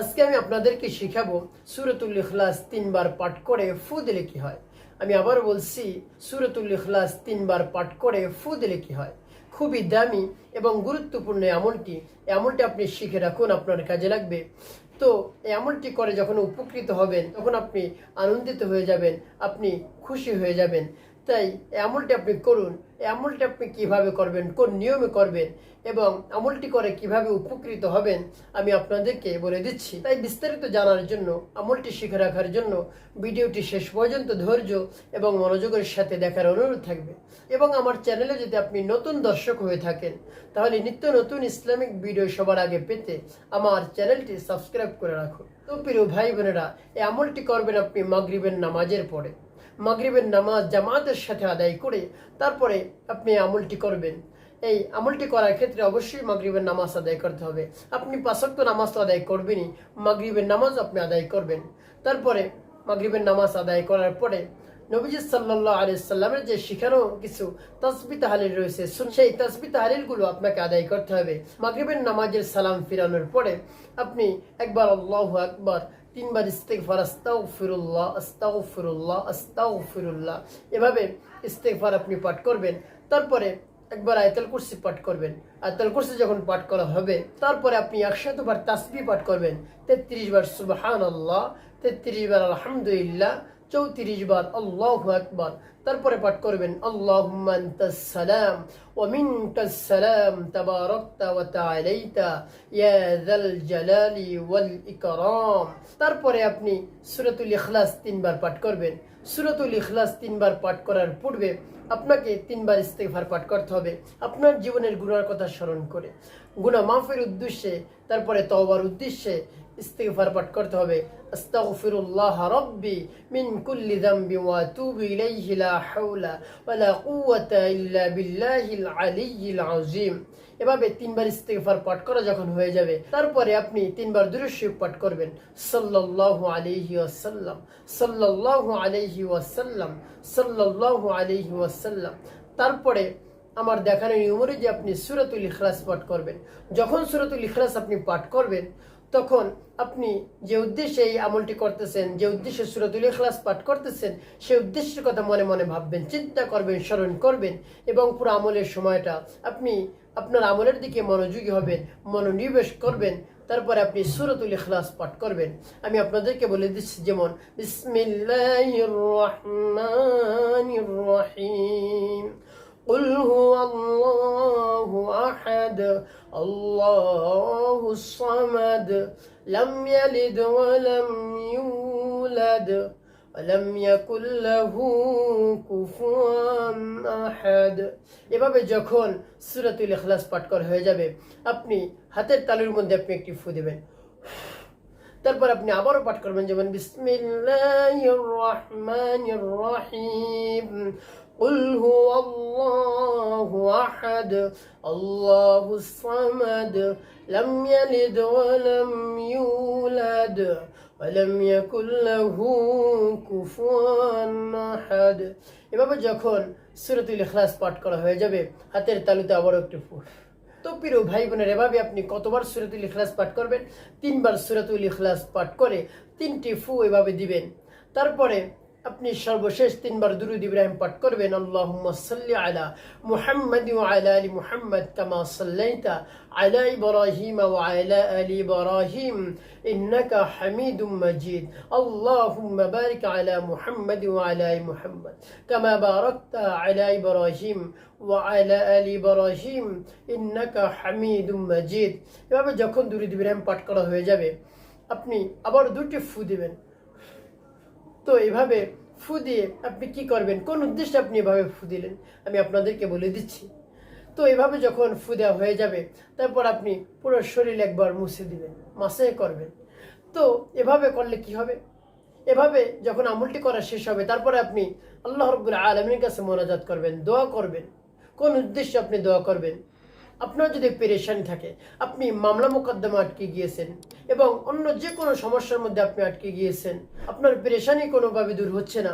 আজকে আমি আপনাদেরকে শিখাবো সুরতুল ইখলাস তিনবার পাঠ করে ফু দিলে কি হয়। আমি আবার বলছি, সুরতুল ইখলাস তিনবার পাঠ করে ফু দিলে কি হয়। খুবই দামি এবং গুরুত্বপূর্ণ আমলটি এই আপনি শিখে রাখুন, আপনার কাজে লাগবে। তো এই আমলটি করে যখন উপকৃত হবেন, তখন আপনি আনন্দিত হয়ে যাবেন, আপনি খুশি হয়ে যাবেন। তাই আমলটি আপনি করুন আমলটি আপনি কীভাবে করবেন, কোন নিয়মে করবেন এবং আমলটি করে কীভাবে উপকৃত হবেন, আমি আপনাদেরকে বলে দিচ্ছি। তাই বিস্তারিত জানার জন্য, আমলটি শিখে রাখার জন্য ভিডিওটি শেষ পর্যন্ত ধৈর্য এবং মনোযোগের সাথে দেখার অনুরোধ থাকবে। এবং আমার চ্যানেলে যদি আপনি নতুন দর্শক হয়ে থাকেন, তাহলে নিত্য নতুন ইসলামিক ভিডিও সবার আগে পেতে আমার চ্যানেলটি সাবস্ক্রাইব করে রাখুন। তো প্রিয় ভাই বোনেরা, এই আমলটি করবেন আপনি মাগরিবের নামাজের পরে। মাগরিবের নামাজ জামাতের সাথে আদায় করে তারপরে আপনি আমলটি করবেন। এই আমলটি করার ক্ষেত্রে অবশ্যই মাগরিবের নামাজ আদায় করতে হবে। আপনি পাঁচক্ত নামাজ তো আদায় করবেনই, মাগরিবের নামাজ আপনি আদায় করবেন। তারপরে মাগরিবের নামাজ আদায় করার পরে নবীজি সাল্লাহ আলি সাল্লামের যে শিখানো কিছু তসবি তাহালিল রয়েছে সেই তসবি তাহালিলগুলো আপনাকে আদায় করতে হবে। মাগরিবের নামাজের সালাম ফিরানোর পরে আপনি একবার আল্লাহ আকবার তিনবার ইস্তেকফার আস্তাও ফিরুল্লাহ আস্তাও ফিরুল্লাহ আস্তাও ফিরুল্লাহ এভাবে ইস্তেকফার আপনি পাঠ করবেন। তারপরে একবার আয়তাল কুরসি পাঠ করবেন। আয়তাল কুরসি যখন পাঠ করা হবে, তারপরে আপনি একশো বার তাসবি পাঠ করবেন। তেত্রিশ বার সুবহান আল্লাহ তেত্রিশ বার আলহামদুলিল্লাহ চৌত্রিশ বার আল্লাহ আকবার। তারপরে পাঠ করবেন আল্লাহসালাম তারপরে আপনি সুরতুল ইখলাস তিনবার পাঠ করবেন। সুরতুল ইখলাস তিনবার পাঠ করার পূর্বে আপনাকে তিনবার ইস্তেফার পাঠ করতে হবে, আপনার জীবনের গুণার কথা স্মরণ করে। গুণা মাফের উদ্দেশ্যে, তারপরে তহবার উদ্দেশ্যে ইস্তেগফার পাঠ করতে হবে। আস্তাগফিরুল্লাহ রাব্বি মিন কুল্লি যামবি ওয়া আতুবু ইলাইহি লা হাওলা ওয়া লা কুওয়াতা ইল্লা বিল্লাহিল আলিয়্যিল আযীম। এভাবে তিনবার ইস্তেগফার পাঠ করা যখন হয়ে যাবে, তারপরে আপনি তিনবার দুরূদ পাঠ করবেন। সাল্লাল্লাহু আলাইহি ওয়াসাল্লাম, সাল্লাল্লাহু আলাইহি ওয়াসাল্লাম, সাল্লাল্লাহু আলাইহি ওয়াসাল্লাম। তারপরে আমার দেখানো নিয়ম অনুযায়ী আপনি সুরাতুল ইখলাস পাঠ করবেন। যখন সুরাতুল ইখলাস আপনি পাঠ করবেন তখন আপনি যে উদ্দেশ্যে এই আমলটি করতেছেন, যে উদ্দেশ্যে সুরাতুল ইখলাস পাঠ করতেছেন, সেই উদ্দেশ্যের কথা মনে মনে ভাববেন, চিন্তা করবেন, স্মরণ করবেন এবং পুরো আমলের সময়টা আপনি আপনার আমলের দিকে মনোযোগী হবেন, মনোনিবেশ করবেন, তারপরে আপনি সুরতুল ইখলাস পাঠ করবেন। আমি আপনাদেরকে বলে দিচ্ছি যেমন, বিসমিল্লাহির রহমানির রহিম। قل هو الله أحد الله الصمد لم يلد ولم يولد ولم يكن له كفوا أحد এভাবে যখন সূরাতুল ইখলাস পাঠ করা হয়ে যাবে আপনি হাতের তালুর মধ্যে আপনি একটি ফু দেবেন তারপর আপনি আবারও পাঠ করবেন যেমন বিসমিল্লাহির রহমানির রহিম قل هو الله أحد الله الصمد لم يلد ولم يولد ولم يكن له كفوا أحد এভাবে যখন সূরাতুল ইখলাস পাঠ করা হয়ে যাবে হাতের তালুতে আবারও একটু ফুট তো প্রিয় ভাই বোনের এভাবে আপনি কতবার সুরাতুল ইখলাস পাঠ করবেন? তিনবার সুরাতুল ইখলাস পাঠ করে তিনটি ফু এভাবে দিবেন। তারপরে আপনি সর্বশেষ তিনবার দুরুদ ইব্রাহিম পাঠ করবেন। আল্লাহ সাল্লি আলা মুহাম্মাদ ওয়া আলা আলি মুহাম্মাদ কামা সাল্লাইতা আলা ইব্রাহিম ওয়া আলা আলি ইব্রাহিম। ইন্নাকা হামিদুম মাজিদ। আল্লাহুম্মা বারিক আলা মুহাম্মাদ ওয়া আলা মুহাম্মদ মুহাম্মাদ কামা বারাকতা আলা ইব্রাহিম ওয়া আলা আলি ইব্রাহিম। ইন্নাকা হামিদুম মাজিদ। এভাবে যখন দুরুদ ইব্রাহিম পাঠ করা হয়ে যাবে, আপনি আবার দুটি ফু দিবেন। তো এভাবে ফু দিয়ে আপনি কি করবেন? কোন উদ্দেশ্যে আপনি এভাবে ফু দিলেন? আমি আপনাদেরকে বলে দিচ্ছি। তো এভাবে যখন ফু দেওয়া হয়ে যাবে, তারপর আপনি পুরো শরীর একবার মুছে দিবেন, মাসে করবেন। তো এভাবে করলে কি হবে? এভাবে যখন আমলটি করা শেষ হবে, তারপরে আপনি আল্লাহ রব্বুল আলমীর কাছে মোনাজাত করবেন, দোয়া করবেন। কোন উদ্দেশ্যে আপনি দোয়া করবেন? আপনার যদি পেরেশানি থাকে, আপনি মামলা মোকদ্দমা আটকে গিয়েছেন এবং অন্য যে কোনো সমস্যার মধ্যে আপনি আটকে গিয়েছেন, আপনার পেরেশানি কোনোভাবে দূর হচ্ছে না,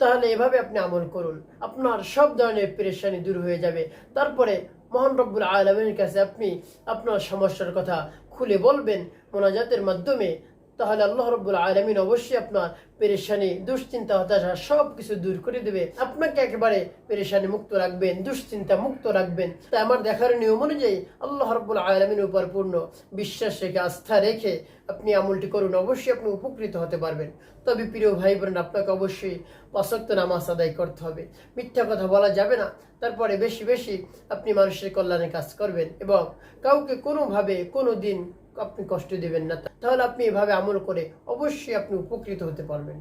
তাহলে এভাবে আপনি আমল করুন। আপনার সব ধরনের পেরেশানি দূর হয়ে যাবে। তারপরে মহান রব্বুল আলমের কাছে আপনি আপনার সমস্যার কথা খুলে বলবেন, মোনাজাতের মাধ্যমে তাহলে আল্লাহ রব্বুল আলমিন অবশ্যই আপনার পেরেশানি, দুশ্চিন্তা, হতাশা সব কিছু দূর করে দেবে। আপনাকে একেবারে পেরেশানি মুক্ত রাখবেন, দুশ্চিন্তা মুক্ত রাখবেন। তাই আমার দেখার নিয়ম অনুযায়ী আল্লাহ রব্বুল আলমিনের উপর পূর্ণ বিশ্বাস রেখে, আস্থা রেখে আপনি আমলটি করুন। অবশ্যই আপনি উপকৃত হতে পারবেন। তবে প্রিয় ভাই বোন আপনাকে অবশ্যই অসক্ত নামাজ আদায় করতে হবে। মিথ্যা কথা বলা যাবে না। তারপরে বেশি বেশি আপনি মানুষের কল্যাণে কাজ করবেন এবং কাউকে কোনোভাবে কোনো দিন আপনি কষ্ট দেবেন না। তাহলে আপনি এভাবে আমল করে অবশ্যই আপনি উপকৃত হতে পারবেন।